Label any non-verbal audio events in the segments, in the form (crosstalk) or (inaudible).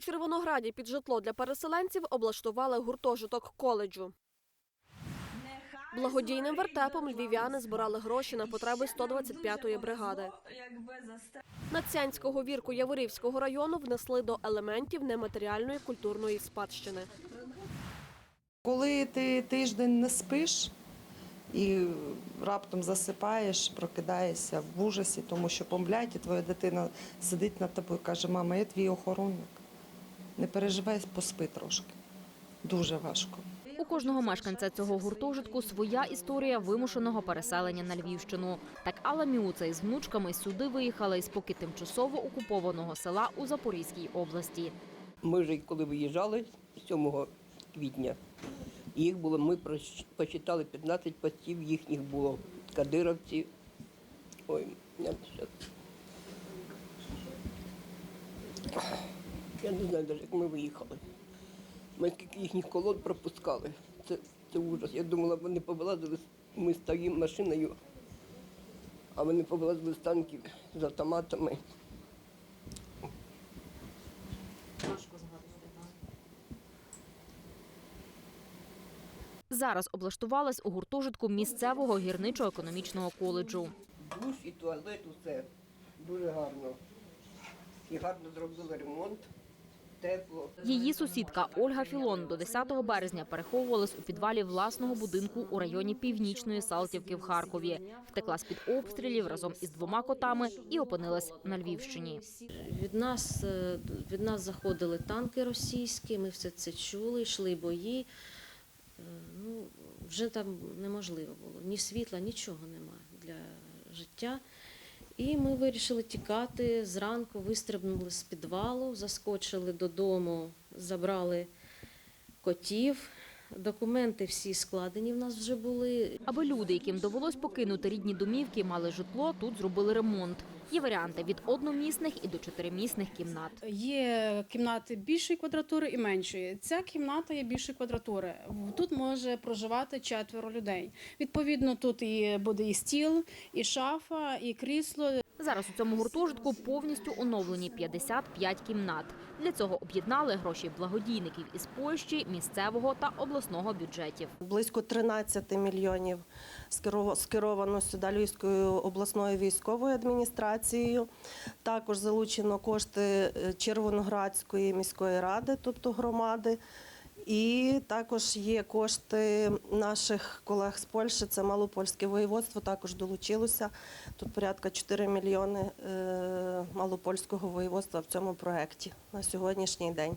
У Червонограді під житло для переселенців облаштували гуртожиток коледжу. Благодійним вертепом львів'яни збирали гроші на потреби 125-ї бригади. Надцянського вірку Яворівського району внесли до елементів нематеріальної культурної спадщини. Коли ти тиждень не спиш і раптом засипаєш, прокидаєшся в ужасі, тому що помблять, і твоя дитина сидить над тобою і каже, мама, я твій охоронник. Не переживай, поспи трошки. Дуже важко. У кожного мешканця цього гуртожитку своя історія вимушеного переселення на Львівщину. Так Алла Міуца із внучками сюди виїхала із поки тимчасово окупованого села у Запорізькій області. Ми вже коли виїжджали 7 квітня, їх було, ми посчитали 15 постів, їхніх було кадировці. Ой, я щас. Я не знаю навіть, як ми виїхали. Ми скільки їхніх колод пропускали. Це, це ужас. Я думала, вони повилазили, ми стоїмо машиною, а вони повилазили з танків з автоматами. Зараз облаштувалась у гуртожитку місцевого гірничо-економічного коледжу. Душ і туалет, усе дуже гарно. І гарно зробили ремонт, тепло. Її сусідка Ольга Філон до 10 березня переховувалась у підвалі власного будинку у районі Північної Салтівки в Харкові. Втекла з під обстрілів разом із двома котами і опинилась на Львівщині. Від нас, е, від нас заходили танки російські, ми все це чули, йшли бої. Е, Ну, вже там неможливо було. Ні світла, нічого немає для життя. І ми вирішили тікати. Зранку вистрибнули з підвалу, заскочили додому, забрали котів. Документи всі складені в нас вже були. Аби люди, яким довелось покинути рідні домівки, мали житло, тут зробили ремонт. Є варіанти від одномісних і до чотиримісних кімнат. Є кімнати більшої квадратури і меншої. Ця кімната є більшої квадратури. Тут може проживати четверо людей. Відповідно, тут і буде і стіл, і шафа, і крісло. Зараз у цьому гуртожитку повністю оновлені 55 кімнат. Для цього об'єднали гроші благодійників із Польщі, місцевого та обласного бюджетів. Близько 13 мільйонів скеро- скеровано сюди Львівською обласною військовою адміністрацією. Також залучено кошти е, Червоноградської міської ради, тобто громади. І також є кошти наших колег з Польщі, це Малопольське воєводство, також долучилося. Тут порядка 4 мільйони е, Малопольського воєводства в цьому проєкті на сьогоднішній день.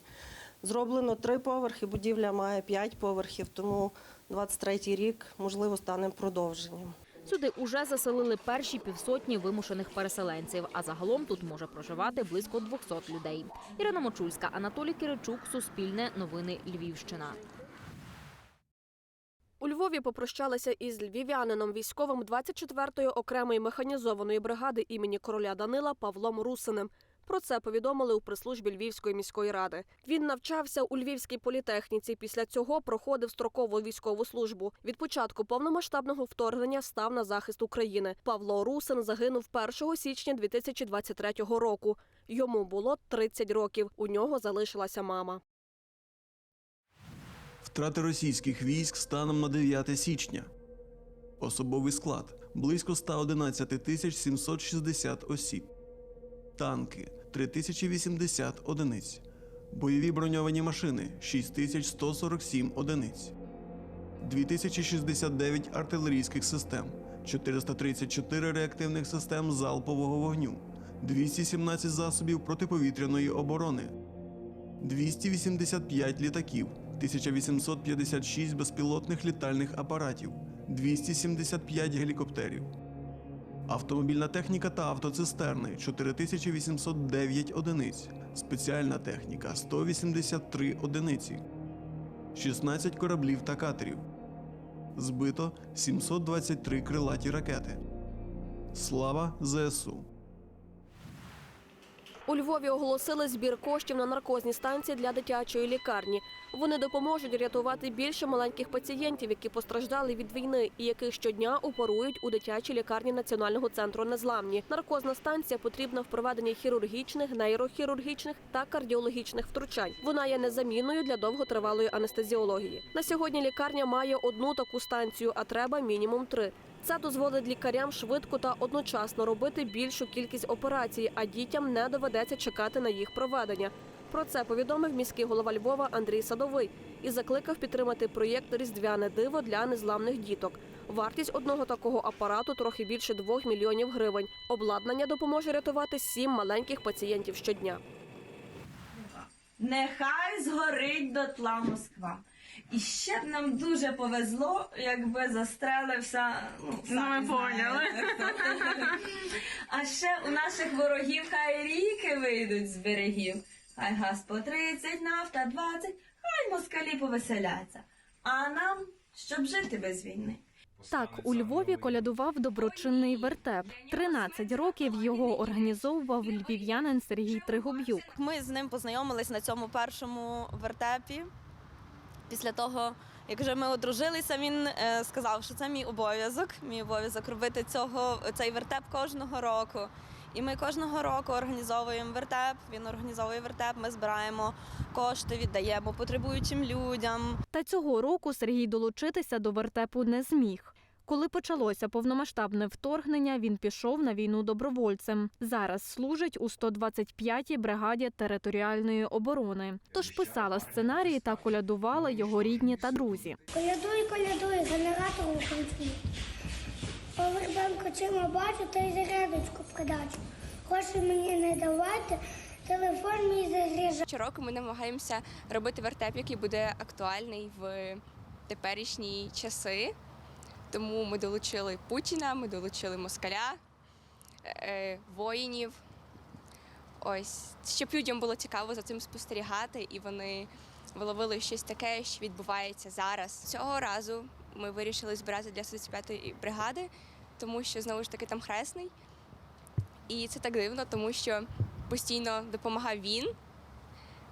Зроблено три поверхи, будівля має п'ять поверхів, тому 23-й рік, можливо, стане продовженням. Сюди уже заселили перші півсотні вимушених переселенців, а загалом тут може проживати близько 200 людей. Ірина Мочульська, Анатолій Киричук, Суспільне, Новини Львівщина. У Львові попрощалися із львів'янином військовим 24-ї окремої механізованої бригади імені короля Данила Павлом Русиним. Про це повідомили у прес-службі Львівської міської ради. Він навчався у Львівській політехніці. Після цього проходив строкову військову службу. Від початку повномасштабного вторгнення став на захист України. Павло Русин загинув 1 січня 2023 року. Йому було 30 років. У нього залишилася мама. Втрати російських військ станом на 9 січня. Особовий склад близько 111 тисяч 760 осіб. Танки 3080 одиниць. Бойові броньовані машини 6147 одиниць. 2069 артилерійських систем, 434 реактивних систем залпового вогню, 217 засобів протиповітряної оборони, 285 літаків, 1856 безпілотних літальних апаратів, 275 гелікоптерів. Автомобільна техніка та автоцистерни 4809 одиниць, спеціальна техніка 183 одиниці, 16 кораблів та катерів. Збито 723 крилаті ракети. Слава ЗСУ! У Львові оголосили збір коштів на наркозні станції для дитячої лікарні. Вони допоможуть рятувати більше маленьких пацієнтів, які постраждали від війни і яких щодня оперують у дитячій лікарні Національного центру незламні. Наркозна станція потрібна в проведенні хірургічних, нейрохірургічних та кардіологічних втручань. Вона є незамінною для довготривалої анестезіології. На сьогодні лікарня має одну таку станцію, а треба мінімум три. Це дозволить лікарям швидко та одночасно робити більшу кількість операцій, а дітям не доведеться чекати на їх проведення. Про це повідомив міський голова Львова Андрій Садовий і закликав підтримати проєкт Різдвяне диво для незламних діток. Вартість одного такого апарату трохи більше 2 мільйонів гривень. Обладнання допоможе рятувати сім маленьких пацієнтів щодня. Нехай згорить дотла Москва. І ще б нам дуже повезло, якби застрелився. Ну, самі знаєте. (laughs) А ще у наших ворогів хай ріки вийдуть з берегів. Хай газ по 30, нафта 20, хай москалі повеселяться. А нам, щоб жити без війни. Так, у Львові колядував доброчинний вертеп. 13 років його організовував львів'янин Сергій Тригуб'юк. Ми з ним познайомились на цьому першому вертепі. Після того, як вже ми одружилися, він е, сказав, що це мій обов'язок, мій обов'язок робити цього, цей вертеп кожного року. І ми кожного року організовуємо вертеп. Він організовує вертеп. Ми збираємо кошти, віддаємо потребуючим людям. Та цього року Сергій долучитися до вертепу не зміг. Коли почалося повномасштабне вторгнення, він пішов на війну добровольцем. Зараз служить у 125-й бригаді територіальної оборони. Тож писала сценарії та колядувала його рідні та друзі. Колядуй, колядуй, генератор український. Повербенко чима бачу, та й зарядочку придачу. Гроші мені не давати, телефон мій заряджати. Щороку ми намагаємося робити вертеп, який буде актуальний в теперішні часи. Тому ми долучили Путіна, ми долучили москаля, е, воїнів. Ось, щоб людям було цікаво за цим спостерігати, і вони виловили щось таке, що відбувається зараз. Цього разу ми вирішили збирати для 45-ї бригади, тому що знову ж таки там хресний. І це так дивно, тому що постійно допомагав він,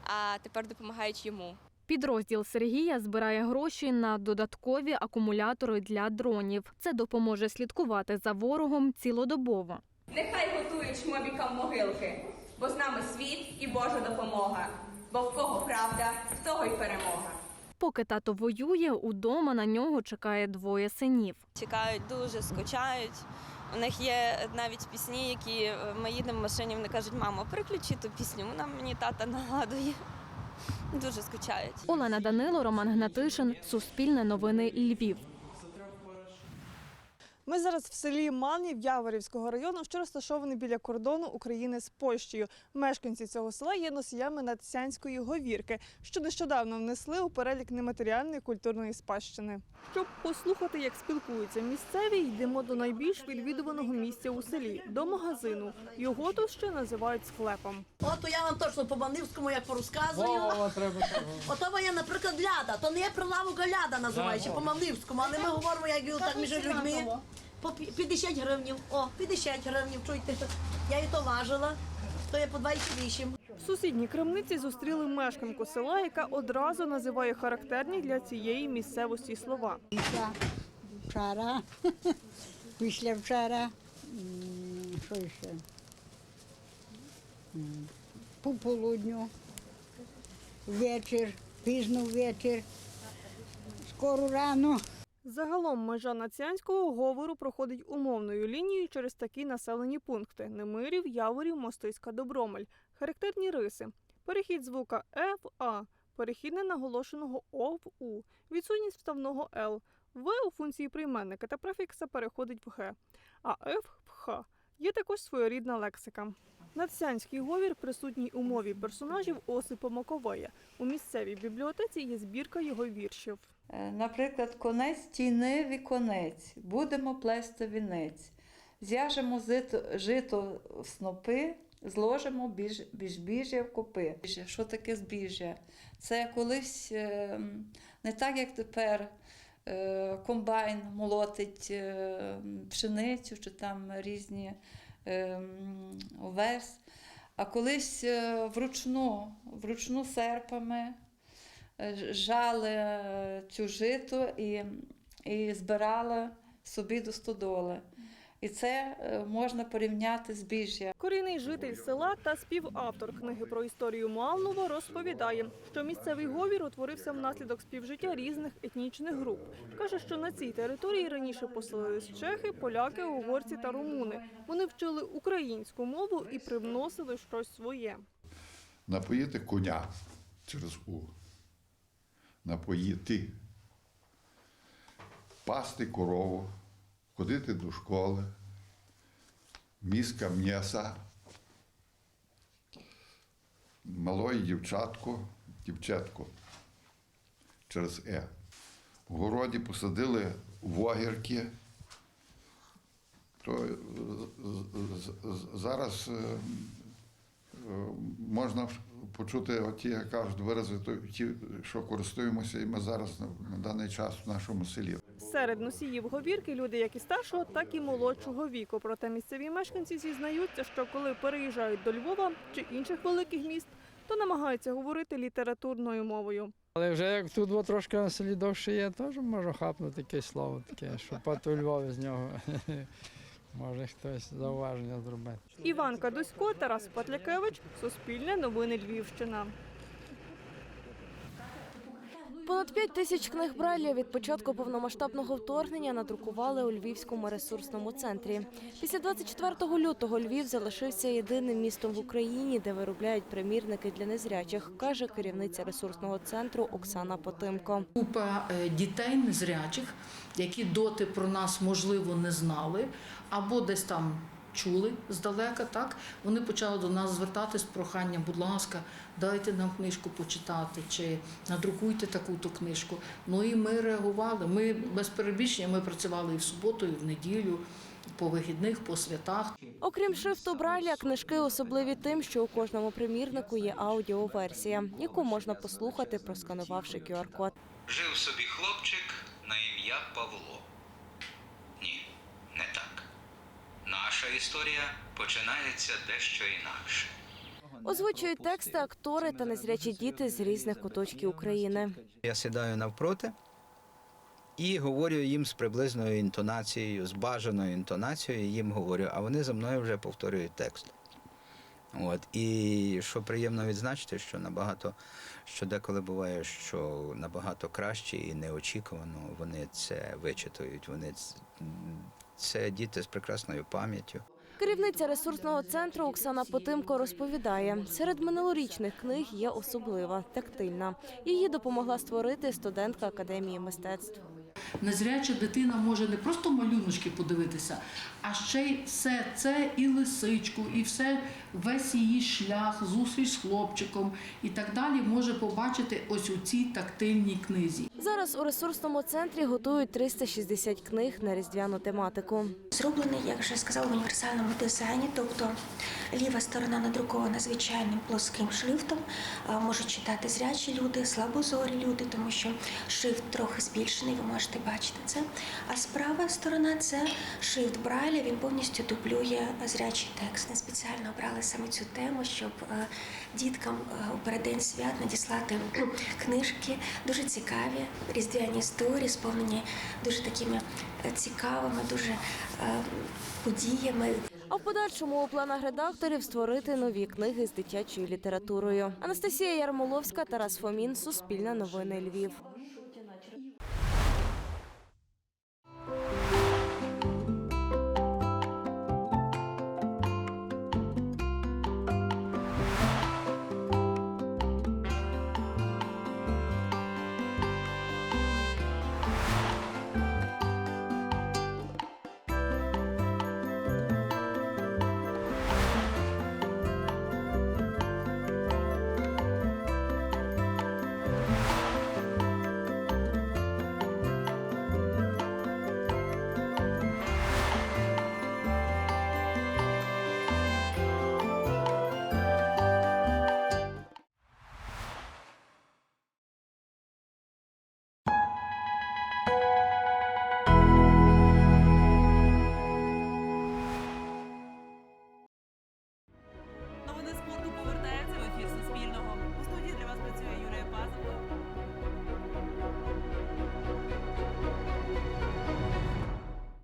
а тепер допомагають йому. Підрозділ Сергія збирає гроші на додаткові акумулятори для дронів. Це допоможе слідкувати за ворогом цілодобово. Нехай готують шмобікам могилки, бо з нами світ і Божа допомога. Бо в кого правда, в того й перемога. Поки тато воює, удома на нього чекає двоє синів. Чекають дуже, скучають. У них є навіть пісні, які е, ми їдемо в машині, вони кажуть, мамо, переключи ту пісню, вона мені тата нагадує. Дуже скучають. Олена Данило, Роман Гнатишин, Суспільне новини Львів. Ми зараз в селі Манів Яворівського району, що розташований біля кордону України з Польщею. Мешканці цього села є носіями надсянської говірки, що нещодавно внесли у перелік нематеріальної культурної спадщини. Щоб послухати, як спілкуються місцеві, йдемо до найбільш відвідуваного місця у селі до магазину. Його тут ще називають склепом. Ото я вам точно по Манівському як порозказую. (laughs) Ото я, наприклад, ляда. То не є прилавок, а ляда називається по Мавнівському, але ми говоримо як його так між людьми. По пі- 50 гривнів. О, 50 гривнів, чуєте. Я її то важила, то є по 28. В сусідній крамниці зустріли мешканку села, яка одразу називає характерні для цієї місцевості слова. Вчора, після вчора, (laughs) що ще? М, Пополудню, вечір, пізно вечір, скоро рано. Загалом межа нацянського говору проходить умовною лінією через такі населені пункти: Немирів, Яворів, Мостиська, Добромель. Характерні риси: перехід звука е в а, перехід ненаголошеного о в у, відсутність вставного л, в у функції прийменника та префікса переходить в г, а ф в х. Є також своєрідна лексика. Надсянський говір присутній у мові персонажів Осипа Маковея. У місцевій бібліотеці є збірка його віршів. Е, Наприклад, конець тіни віконець, будемо плести вінець, з'яжемо зито, жито в снопи, зложимо біж, біжбіжжя в копи. Що таке збіжжя? Це колись е, не так, як тепер. е, Комбайн молотить пшеницю чи там різні овес. А колись е, вручну, вручну серпами е, жали е, цю жито і, і збирали собі до стодоли. І це е, можна порівняти з біжжя. Корінний житель села та співавтор книги про історію Малнова розповідає, що місцевий говір утворився внаслідок співжиття різних етнічних груп. Каже, що на цій території раніше поселились чехи, поляки, угорці та румуни. Вони вчили українську мову і привносили щось своє. Напоїти коня через У. Напоїти. Пасти корову, ходити до школи, міска м'яса, малої дівчатко, дівчатко через Е. В городі посадили вогірки. То е, зараз е, е, можна почути оті, як кажуть, вирази, що користуємося і ми зараз на даний час в нашому селі. Серед носіїв говірки люди як і старшого, так і молодшого віку. Проте місцеві мешканці зізнаються, що коли переїжджають до Львова чи інших великих міст, то намагаються говорити літературною мовою. Але вже як тут от трошки на селі довше є, теж можу хапнути якесь слово таке, що пати у Львові з нього (laughs) може хтось зауваження зробити. Іванка Дусько, Тарас Патлякевич, Суспільне новини Львівщина. Понад 5 тисяч книг Брайля від початку повномасштабного вторгнення надрукували у Львівському ресурсному центрі. Після 24 лютого Львів залишився єдиним містом в Україні, де виробляють примірники для незрячих, каже керівниця ресурсного центру Оксана Потимко. Група е, дітей незрячих, які доти про нас можливо не знали, або десь там чули здалека, так вони почали до нас звертатись з проханням, будь ласка, дайте нам книжку почитати, чи надрукуйте таку-то книжку. Ну і ми реагували. Ми без перебільшення ми працювали і в суботу, і в неділю, по вихідних, по святах. Окрім шрифту Брайля, книжки особливі тим, що у кожному примірнику є аудіоверсія, яку можна послухати, просканувавши QR-код. Жив собі хлопчик на ім'я Павло. Ні, не так. Наша історія починається дещо інакше. Озвучують тексти актори та незрячі діти з різних куточків України. Я сідаю навпроти і говорю їм з приблизною інтонацією, з бажаною інтонацією їм говорю, а вони за мною вже повторюють текст. От. І що приємно відзначити, що набагато, що деколи буває, що набагато краще і неочікувано вони це вичитують. Вони це діти з прекрасною пам'яттю. Керівниця ресурсного центру Оксана Потимко розповідає, серед минулорічних книг є особлива тактильна. Її допомогла створити студентка академії мистецтв. Незряча дитина може не просто малюночки подивитися, а ще й все це і лисичку, і все весь її шлях, зустріч з хлопчиком і так далі може побачити ось у цій тактильній книзі. Зараз у ресурсному центрі готують 360 книг на різдвяну тематику. Зроблений, як вже сказала, в універсальному дизайні, тобто ліва сторона надрукована звичайним плоским шрифтом. а Можуть читати зрячі люди, слабозорі люди, тому що шрифт трохи збільшений, ви можете бачити це. А справа сторона це шрифт Брайля, він повністю дублює зрячий текст. Ми спеціально обрали саме цю тему, щоб е, діткам е, у переддень свят надіслати (clears throat) книжки дуже цікаві, різдвяні історії, сповнені дуже такими е, цікавими, дуже подіями. А в подальшому у планах редакторів створити нові книги з дитячою літературою. Анастасія Ярмоловська, Тарас Фомін, Суспільне новини Львів.